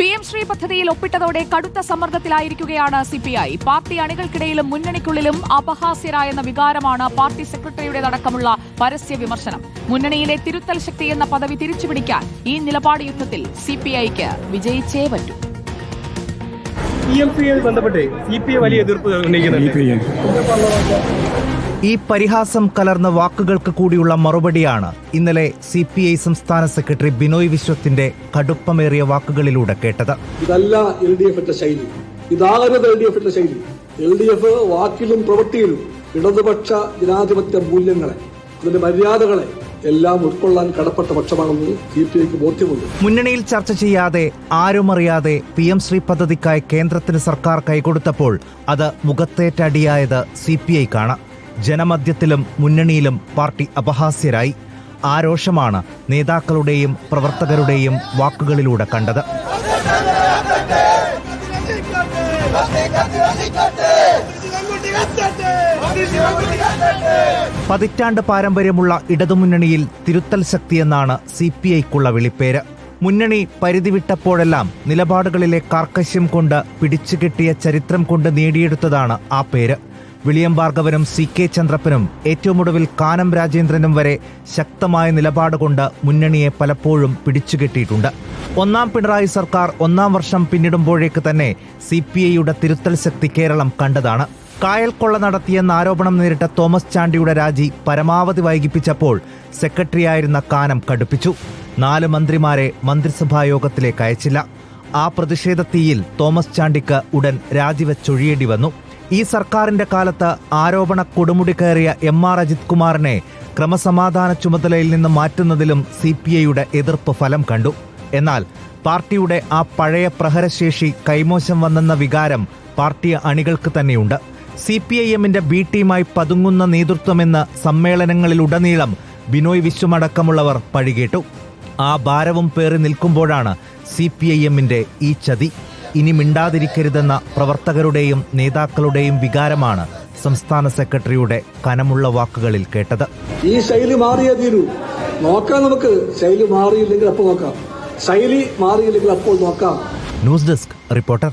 P M Shri പദ്ധതിയിൽ ഒപ്പിട്ടതോടെ കടുത്ത സമ്മർദ്ദത്തിലായിരിക്കുകയാണ് CPI party അണികൾക്കിടയിലും മുന്നണിക്കുള്ളിലും അപഹാസ്യരായെന്ന വികാരമാണ് പാർട്ടി സെക്രട്ടറിയുടെ സെക്രട്ടറിയുടേതടക്കമുള്ള പരസ്യ വിമർശനം. മുന്നണിയിലെ തിരുത്തൽ ശക്തി എന്ന പദവി തിരിച്ചുപിടിക്കാൻ ഈ നിലപാട് യുദ്ധത്തിൽ സിപിഐക്ക് വിജയിച്ചേ പറ്റൂ. പി എം സി ബന്ധപ്പെട്ട് സി പി ഐ വലിയ എതിർപ്പ് ഉന്നയിക്കുന്നുണ്ട്. ഈ പരിഹാസം കലർന്ന വാക്കുകൾക്ക് കൂടിയുള്ള മറുപടിയാണ് ഇന്നലെ സി പി ഐ സംസ്ഥാന സെക്രട്ടറി ബിനോയ് വിശ്വത്തിന്റെ കടുപ്പമേറിയ വാക്കുകളിലൂടെ കേട്ടത്. ഇതല്ല എൽ ഡി എഫിന്റെ ശൈലി. ഇതാകരുത് എൽ ഡി എഫിന്റെ ശൈലി. എൽ ഡി എഫ് വാക്കിലും പ്രവൃത്തിയിലും ഇടതുപക്ഷ ജനാധിപത്യ മൂല്യങ്ങളെ അതിന്റെ മര്യാദകളെ എല്ലാം ഉൾക്കൊള്ളാൻ കടപ്പെട്ട പക്ഷമാണെന്ന് സി പി ഐക്ക് ബോധ്യമുണ്ട്. മുന്നണിയിൽ ചർച്ച ചെയ്യാതെ ആരുമറിയാതെ പി എം ശ്രീ പദ്ധതിക്കായി കേന്ദ്രത്തിന് സർക്കാർ കൈകൊടുത്തപ്പോൾ അത് മുഖത്തേറ്റടിയായത് സി പി ഐക്കാണ് ജനമധ്യത്തിലും മുന്നണിയിലും പാർട്ടി അപഹാസ്യരായി. ആരോഷമാണ് രോഷമാണ് നേതാക്കളുടെയും പ്രവർത്തകരുടെയും വാക്കുകളിലൂടെ കണ്ടത്. പതിറ്റാണ്ട് പാരമ്പര്യമുള്ള ഇടതുമുന്നണിയിൽ തിരുത്തൽ ശക്തിയെന്നാണ് സി പി ഐക്കുള്ള വിളിപ്പേര്. മുന്നണി പരിധി വിട്ടപ്പോഴെല്ലാം നിലപാടുകളിലെ കാർക്കശ്യം കൊണ്ട് പിടിച്ചുകെട്ടിയ ചരിത്രം കൊണ്ട് നേടിയെടുത്തതാണ് ആ പേര്. വിളിയം ഭാർഗവനും സി കെ ചന്ദ്രപ്പനും ഏറ്റവും ഒടുവിൽ കാനം രാജേന്ദ്രനും വരെ ശക്തമായ നിലപാട് കൊണ്ട് മുന്നണിയെ പലപ്പോഴും പിടിച്ചുകെട്ടിയിട്ടുണ്ട് ഒന്നാം പിണറായി സർക്കാർ ഒന്നാം വർഷം പിന്നിടുമ്പോഴേക്ക് തന്നെ സി പി ഐയുടെ തിരുത്തൽ ശക്തി കേരളം കണ്ടതാണ്. കായൽ കൊള്ള നടത്തിയെന്ന ആരോപണം നേരിട്ട തോമസ് ചാണ്ടിയുടെ രാജി പരമാവധി വൈകിപ്പിച്ചപ്പോൾ സെക്രട്ടറിയായിരുന്ന കാനം കടുപ്പിച്ചു. നാല് മന്ത്രിമാരെ മന്ത്രിസഭാ യോഗത്തിലേക്ക് അയച്ചില്ല. ആ പ്രതിഷേധ തീയിൽ തോമസ് ചാണ്ടിക്ക് ഉടൻ രാജിവെച്ചൊഴിയേണ്ടി വന്നു. ഈ സർക്കാരിന്റെ കാലത്ത് ആരോപണ കൊടുമുടി കയറിയ എം ആർ അജിത് കുമാറിനെ ക്രമസമാധാന ചുമതലയിൽ നിന്ന് മാറ്റുന്നതിലും സി പി ഐയുടെ എതിർപ്പ് ഫലം കണ്ടു. എന്നാൽ പാർട്ടിയുടെ ആ പഴയ പ്രഹരശേഷി കൈമോശം വന്നെന്ന വികാരം പാർട്ടി അണികൾക്ക് തന്നെയുണ്ട്. സി പി ഐ എമ്മിന്റെ ബി ടീമായി പതുങ്ങുന്ന നേതൃത്വമെന്ന് സമ്മേളനങ്ങളിലുടനീളം ബിനോയ് വിശ്വമടക്കമുള്ളവർ പഴികേട്ടു. ആ ഭാരവും പേറി നിൽക്കുമ്പോഴാണ് സി പി ഐ എമ്മിന്റെ ഈ ചതി. ഇനി മിണ്ടാതിരിക്കരുതെന്ന പ്രവർത്തകരുടെയും നേതാക്കളുടെയും വികാരമാണ് സംസ്ഥാന സെക്രട്ടറിയുടെ കനമുള്ള വാക്കുകളിൽ കേട്ടത്. ഈ ശൈലി മാറിയേ തീരൂ. നോക്കാം നമുക്ക്. ശൈലി മാറിയില്ലെങ്കിൽ അപ്പോൾ നോക്കാം. ശൈലി മാറിയില്ലെങ്കിൽ അപ്പോൾ നോക്കാം. News desk reporter.